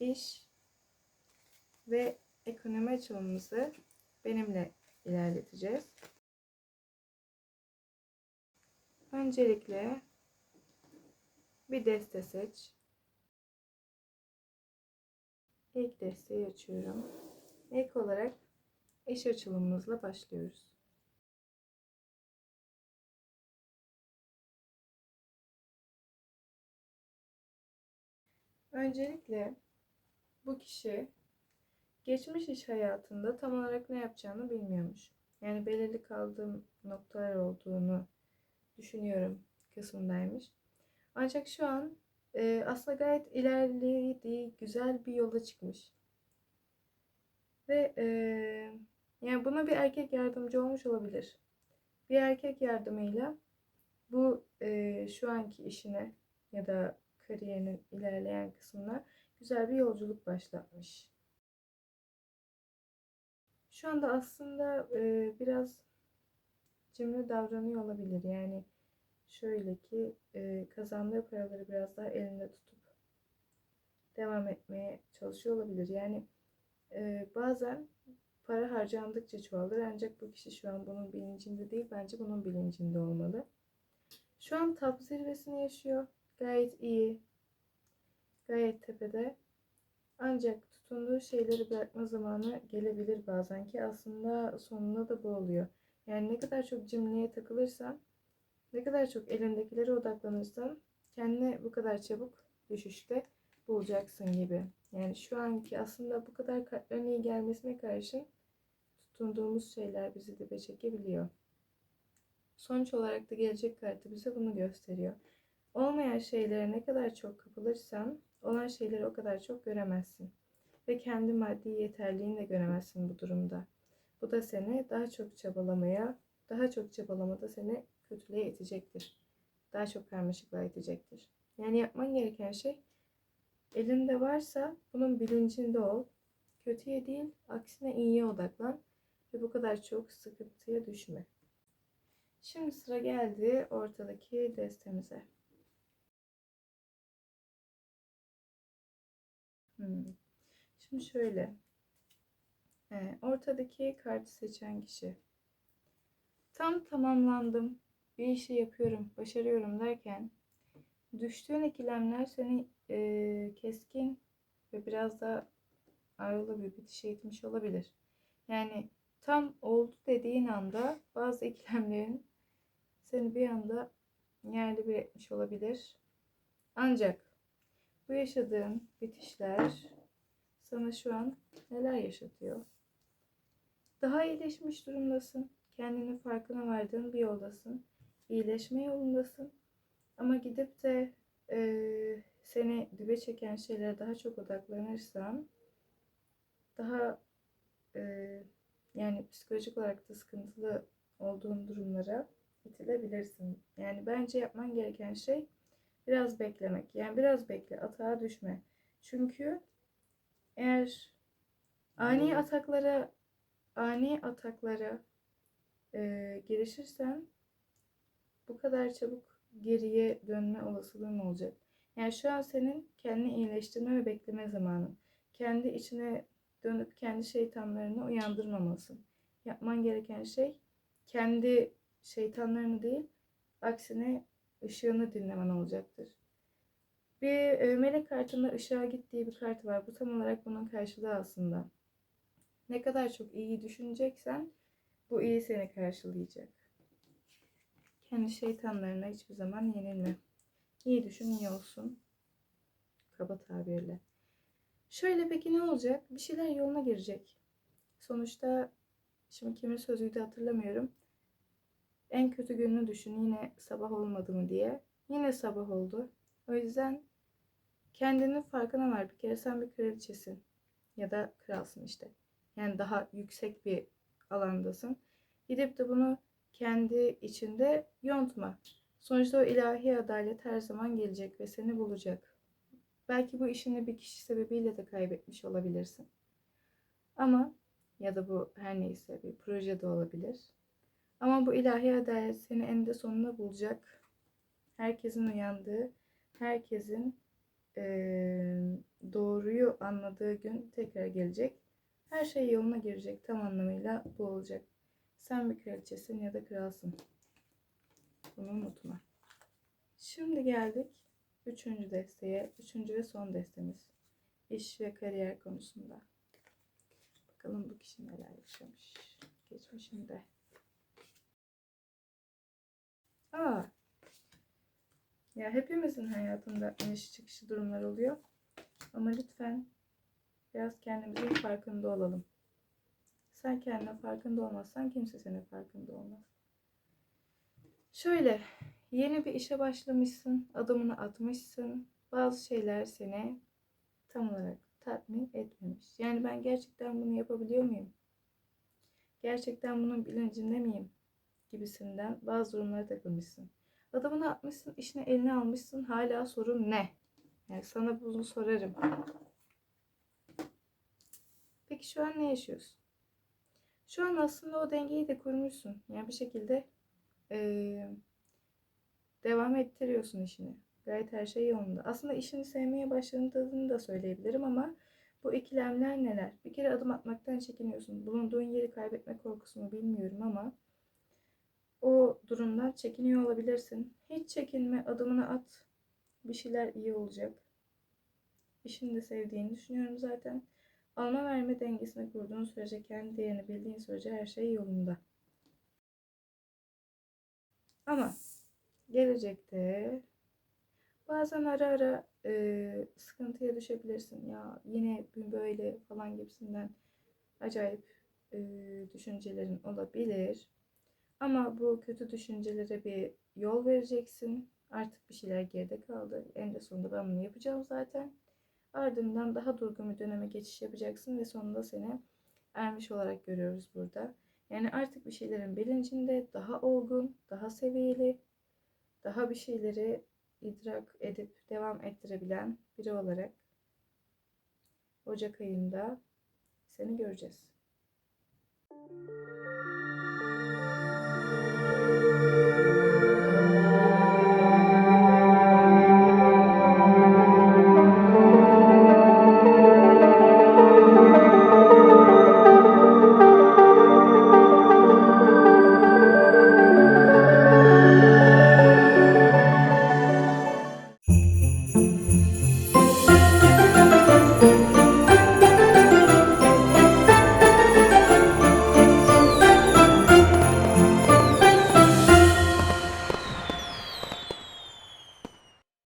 iş ve ekonomi açılımımızı benimle ilerleteceğiz. Öncelikle bir deste seç. İlk desteği açıyorum. İlk olarak iş açılımımızla başlıyoruz. Öncelikle bu kişi geçmiş iş hayatında tam olarak ne yapacağını bilmiyormuş. Yani belirli kaldığım noktalar olduğunu düşünüyorum kısmındaymış. Ancak şu an e, aslında gayet ilerlediği güzel bir yola çıkmış. Ve e, yani buna bir erkek yardımcı olmuş olabilir. Bir erkek yardımıyla bu e, şu anki işine ya da kariyerinin ilerleyen kısmına güzel bir yolculuk başlatmış. Şu anda aslında e, biraz cimri davranıyor olabilir. Yani şöyle ki e, kazandığı paraları biraz daha elinde tutup devam etmeye çalışıyor olabilir. Yani e, bazen para harcandıkça çoğalır ancak bu kişi şu an bunun bilincinde değil. Bence bunun bilincinde olmalı. Şu an top zirvesini yaşıyor. Gayet iyi. Gayet tepede. Ancak tutunduğu şeyleri bırakma zamanı gelebilir bazen ki aslında sonunda da bu oluyor. Yani ne kadar çok cimriye takılırsan, ne kadar çok elindekilere odaklanırsan kendini bu kadar çabuk düşüşte bulacaksın gibi. Yani şu anki aslında bu kadar kartların iyi gelmesine karşın tutunduğumuz şeyler bizi dibe çekebiliyor. Sonuç olarak da gelecek kartı bize bunu gösteriyor. Olmayan şeylere ne kadar çok kapılırsan olan şeyleri o kadar çok göremezsin. Ve kendi maddi yeterliğini de göremezsin bu durumda. Bu da seni daha çok çabalamaya, daha çok çabalamada seni kötülüğe itecektir. Daha çok karmaşıklığa itecektir. Yani yapman gereken şey elinde varsa bunun bilincinde ol. Kötüye değil, aksine iyiye odaklan ve bu kadar çok sıkıntıya düşme. Şimdi sıra geldi ortadaki destemize. Hmm. Şimdi şöyle. Ee, ortadaki kartı seçen kişi. Tam tamamlandım. Bir işi yapıyorum, başarıyorum derken düştüğün ikilemler seni e, keskin ve biraz da ayrılı bir bitişe itmiş olabilir. Yani tam oldu dediğin anda bazı ikilemlerin seni bir anda yerli bir etmiş olabilir. Ancak bu yaşadığın bitişler sana şu an neler yaşatıyor? Daha iyileşmiş durumdasın. Kendinin farkına vardığın bir yoldasın. İyileşme yolundasın. Ama gidip de e, seni dibe çeken şeylere daha çok odaklanırsan daha e, yani psikolojik olarak da sıkıntılı olduğun durumlara itilebilirsin. Yani bence yapman gereken şey biraz beklemek. Yani biraz bekle, atağa düşme. Çünkü eğer ani ataklara ani ataklara e, girişirsen bu kadar çabuk geriye dönme olasılığın olacak. Yani şu an senin kendini iyileştirme ve bekleme zamanı. Kendi içine dönüp kendi şeytanlarını uyandırmamalısın. Yapman gereken şey kendi şeytanlarını değil, aksine ışığını dinlemen olacaktır. Bir e, melek kartında ışığa gittiği bir kart var. Bu tam olarak bunun karşılığı aslında. Ne kadar çok iyi düşüneceksen bu iyi seni karşılayacak. Kendi şeytanlarına hiçbir zaman yenilme. İyi düşün, iyi olsun. Kaba tabirle. Şöyle peki ne olacak? Bir şeyler yoluna girecek. Sonuçta şimdi kimin sözüydü hatırlamıyorum. En kötü gününü düşün yine sabah olmadı mı diye. Yine sabah oldu. O yüzden kendinin farkına var. Bir kere sen bir kraliçesin. Ya da kralsın işte. Yani daha yüksek bir alandasın. Gidip de bunu kendi içinde yontma. Sonuçta o ilahi adalet her zaman gelecek ve seni bulacak. Belki bu işini bir kişi sebebiyle de kaybetmiş olabilirsin. Ama ya da bu her neyse bir proje de olabilir. Ama bu ilahi adalet seni eninde sonunda bulacak. Herkesin uyandığı, herkesin eee, doğruyu anladığı gün tekrar gelecek. Her şey yoluna girecek. Tam anlamıyla bu olacak. Sen bir kraliçesin ya da kralsın. Bunu unutma. Şimdi geldik üçüncü desteğe. Üçüncü ve son destemiz. İş ve kariyer konusunda. Bakalım bu kişi neler yaşamış geçmişinde. Aa, ya hepimizin hayatında iniş çıkışı durumlar oluyor. Ama lütfen biraz kendimizin farkında olalım. Sen kendine farkında olmazsan kimse senin farkında olmaz. Şöyle, yeni bir işe başlamışsın, adımını atmışsın. Bazı şeyler seni tam olarak tatmin etmemiş. Yani ben gerçekten bunu yapabiliyor muyum? Gerçekten bunun bilincinde miyim? Gibisinden bazı durumlara takılmışsın. Adımını atmışsın, işini eline almışsın. Hala sorun ne? Yani sana bunu sorarım. Peki şu an ne yaşıyorsun? Şu an aslında o dengeyi de kurmuşsun. Yani bir şekilde eee, devam ettiriyorsun işini. Gayet her şey yolunda. Aslında işini sevmeye başladığını da söyleyebilirim ama bu ikilemler neler? Bir kere adım atmaktan çekiniyorsun. Bulunduğun yeri kaybetme korkusu mu bilmiyorum ama o durumdan çekiniyor olabilirsin. Hiç çekinme, adımını at. Bir şeyler iyi olacak. İşini de sevdiğini düşünüyorum zaten. Alma verme dengesini kurduğun sürece, kendi değerini bildiğin sürece her şey yolunda. Ama gelecekte bazen ara ara e, sıkıntıya düşebilirsin. Ya yine böyle falan gibisinden acayip e, düşüncelerin olabilir. Ama bu kötü düşüncelere bir yol vereceksin. Artık bir şeyler geride kaldı. En de sonunda ben bunu yapacağım zaten. Ardından daha durgun bir döneme geçiş yapacaksın ve sonunda seni ermiş olarak görüyoruz burada. Yani artık bir şeylerin bilincinde daha olgun, daha seviyeli, daha bir şeyleri idrak edip devam ettirebilen biri olarak Ocak ayında seni göreceğiz.